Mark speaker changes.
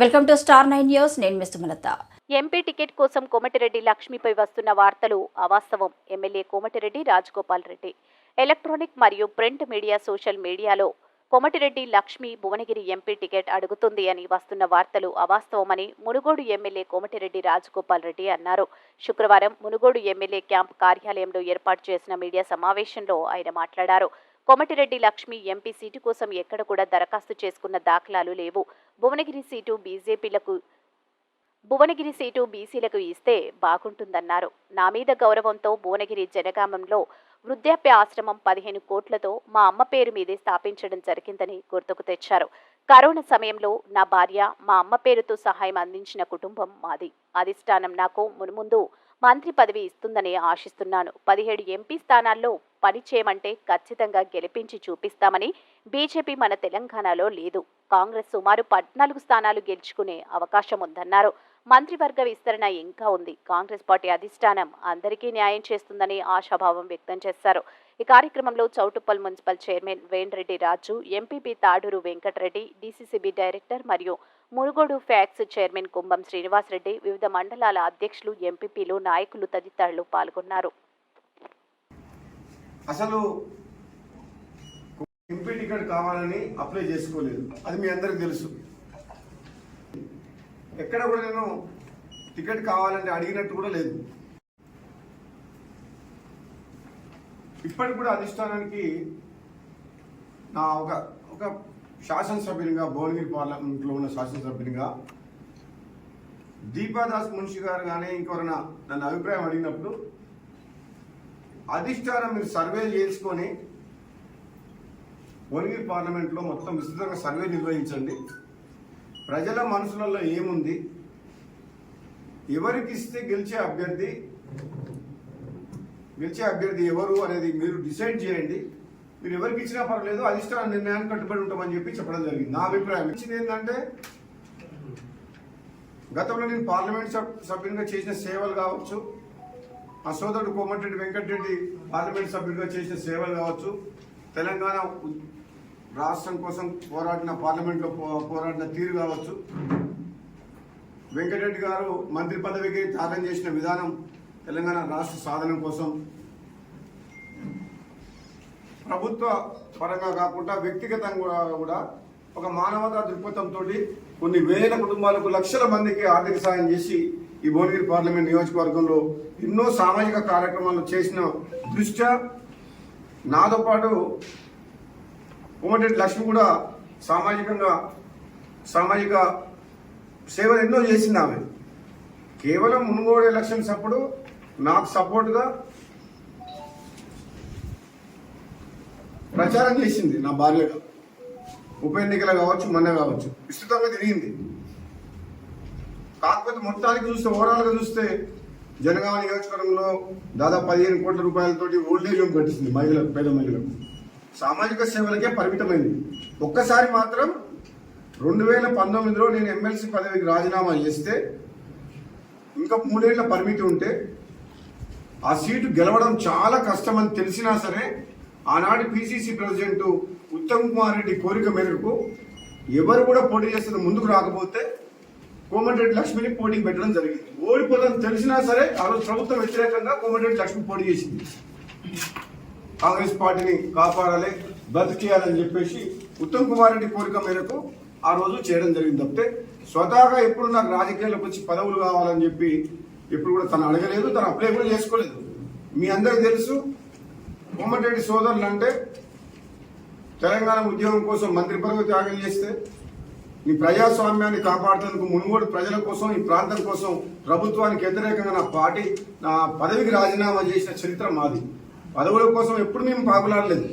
Speaker 1: Welcome to star nine news. నేను Miss Sumalatha
Speaker 2: MP ticket కోసం కోమటిరెడ్డి లక్ష్మిపై వస్తున్న వార్తలు అవాస్తవం. ఎమ్మెల్యే కోమటిరెడ్డి రాజగోపాల్ రెడ్డి. ఎలక్ట్రానిక్ మరియు ప్రింట్ మీడియా సోషల్ మీడియాలో కోమటిరెడ్డి లక్ష్మి భువనగిరి ఎంపీ టికెట్ అడుగుతుంది అని వస్తున్న వార్తలు అవాస్తవమని మునుగోడు ఎమ్మెల్యే కోమటిరెడ్డి రాజగోపాల్ రెడ్డి అన్నారు. శుక్రవారం మునుగోడు ఎమ్మెల్యే క్యాంప్ కార్యాలయంలో ఏర్పాటు చేసిన మీడియా సమావేశంలో ఆయన మాట్లాడారు. కోమటిరెడ్డి లక్ష్మి ఎంపీ సీటు కోసం ఎక్కడ కూడా దరఖాస్తు చేసుకున్న దాఖలాలు లేవు. భువనగిరి సీటు బీజేపీలకు భువనగిరి సీటు బీసీలకు ఇస్తే బాగుంటుందన్నారు. నా మీద గౌరవంతో భువనగిరి జనగామంలో వృద్ధాప్య ఆశ్రమం పదిహేను కోట్లతో మా అమ్మ పేరు మీదే స్థాపించడం జరిగిందని గుర్తుకు తెచ్చారు. కరోనా సమయంలో నా భార్య మా అమ్మ పేరుతో సహాయం అందించిన కుటుంబం మాది. అధిష్టానం నాకు మున్ముందు మంత్రి పదవి ఇస్తుందని ఆశిస్తున్నాను. పదిహేడు ఎంపీ స్థానాల్లో పని చేయమంటే ఖచ్చితంగా గెలిపించి చూపిస్తామని బీజేపీ మన తెలంగాణలో లేదు. కాంగ్రెస్ సుమారు పద్నాలుగు స్థానాలు గెలుచుకునే అవకాశం ఉందన్నారు. మంత్రివర్గ విస్తరణ ఇంకా ఉంది. కాంగ్రెస్ పార్టీ అధిష్టానం అందరికీ న్యాయం చేస్తుందని ఆశాభావం వ్యక్తం చేశారు. ఈ కార్యక్రమంలో Choutuppal municipal chairman Venareddy Raju MPP Taduru Venkatareddy DCCB director మరియు మునుగోడు ఫ్యాక్స్ చైర్మన్ కుంభం శ్రీనివాసరెడ్డి వివిధ మండలాల అధ్యక్షులు ఎంపీపీలు నాయకులు తదితరులు పాల్గొన్నారు.
Speaker 3: అసలు ఎంపీ టికెట్ కావాలని అప్లై చేసుకోలేదు. అది మీ అందరికి తెలుసు. ఎక్కడ కూడా నేను టికెట్ కావాలంటే అడిగినట్టు కూడా లేదు. ఇప్పటికి కూడా అధిష్టానానికి నా ఒక ఒక శాసనసభ్యునిగా భువనగిరి పార్లమెంట్లో ఉన్న శాసనసభ్యునిగా దీపాదాస్ మున్షి గారు కానీ ఇంకెవరైనా నన్ను అభిప్రాయం అడిగినప్పుడు అధిష్టానం మీరు సర్వే చేసుకొని భువనగిరి పార్లమెంట్లో మొత్తం విస్తృతంగా సర్వే నిర్వహించండి. ప్రజల మనసులలో ఏముంది? ఎవరికి ఇస్తే గెలిచే అభ్యర్థి గెలిచే అభ్యర్థి ఎవరు అనేది మీరు డిసైడ్ చేయండి. మీరు ఎవరికి ఇచ్చినా పర్లేదు అధిష్టాన నిర్ణయానికి కట్టుబడి ఉంటామని చెప్పి చెప్పడం జరిగింది. నా అభిప్రాయం. ఇచ్చింది ఏంటంటే గతంలో నేను పార్లమెంట్ సభ్యునిగా చేసిన సేవలు కావచ్చు మా సోదరుడు కోమటిరెడ్డి వెంకటరెడ్డి పార్లమెంట్ సభ్యుడిగా చేసిన సేవలు కావచ్చు తెలంగాణ రాష్ట్రం కోసం పోరాడిన పార్లమెంట్లో పో- పోరాడిన తీరు కావచ్చు. వెంకటరెడ్డి గారు మంత్రి పదవికి త్యాగం చేసిన విధానం తెలంగాణ రాష్ట్ర సాధన కోసం ప్రభుత్వ పరంగా కాకుండా వ్యక్తిగతంగా కూడా ఒక మానవతా దృక్పథంతో కొన్ని వేల కుటుంబాలకు లక్షల మందికి ఆర్థిక సాయం చేసి ఈ భువనగిరి పార్లమెంట్ నియోజకవర్గంలో ఎన్నో సామాజిక కార్యక్రమాలు చేసిన దృష్ట్యా నాతో పాటు కోమటిరెడ్డి లక్ష్మి కూడా సామాజికంగా సామాజిక సేవలు ఎన్నో చేసింది ఆమె. కేవలం మునుగోడు ఎలక్షన్స్ అప్పుడు నాకు సపోర్ట్గా ప్రచారం చేసింది నా భార్యగా ఉప ఎన్నికలు కావచ్చు మొన్న కావచ్చు. విస్తృతంగా తిరిగింది. కాకపోతే మొత్తానికి చూస్తే ఓవరాల్గా చూస్తే జనగామ నియోజకవర్గంలో దాదాపు పదిహేను కోట్ల రూపాయలతోటి ఓల్డేజ్ హోమ్ కట్టింది మహిళలకు పేద మహిళలకు సామాజిక సేవలకే పరిమితమైంది. ఒక్కసారి మాత్రం రెండు వేల పంతొమ్మిదిలో నేను ఎమ్మెల్సీ పదవికి రాజీనామా చేస్తే ఇంకా మూడేళ్ళ పరిమితి ఉంటే ఆ సీటు గెలవడం చాలా కష్టమని తెలిసినా సరే ఆనాటి పిసిసి ప్రెసిడెంట్ ఉత్తమ్ కుమార్ రెడ్డి కోరిక మేరకు ఎవరు కూడా పోటీ చేస్తున్న ముందుకు రాకపోతే కోమటిరెడ్డి లక్ష్మిని పోటీకి పెట్టడం జరిగింది. ఓడిపోదని తెలిసినా సరే ఆ రోజు ప్రభుత్వం వ్యతిరేకంగా కోమటిరెడ్డి లక్ష్మి పోటీ చేసింది. కాంగ్రెస్ పార్టీని కాపాడాలి బతికేయాలని చెప్పేసి ఉత్తమ్ కుమార్ రెడ్డి కోరిక మేరకు ఆ రోజు చేయడం జరిగింది. తప్పితే స్వతహాగా ఎప్పుడు నాకు రాజకీయాల్లోకి వచ్చి పదవులు కావాలని చెప్పి ఎప్పుడు కూడా తను అడగలేదు తను అప్లై కూడా చేసుకోలేదు. మీ అందరికి తెలుసు కోమటిరెడ్డి సోదరులు అంటే తెలంగాణ ఉద్యోగం కోసం మంత్రి పదవి త్యాగం చేస్తే ఈ ప్రజాస్వామ్యాన్ని కాపాడటానికి మునుగోడు ప్రజల కోసం ఈ ప్రాంతం కోసం ప్రభుత్వానికి వ్యతిరేకంగా నా పార్టీ నా పదవికి రాజీనామా చేసిన చరిత్ర మాది. పదవుల కోసం ఎప్పుడు మేము పాకులాడలేదు.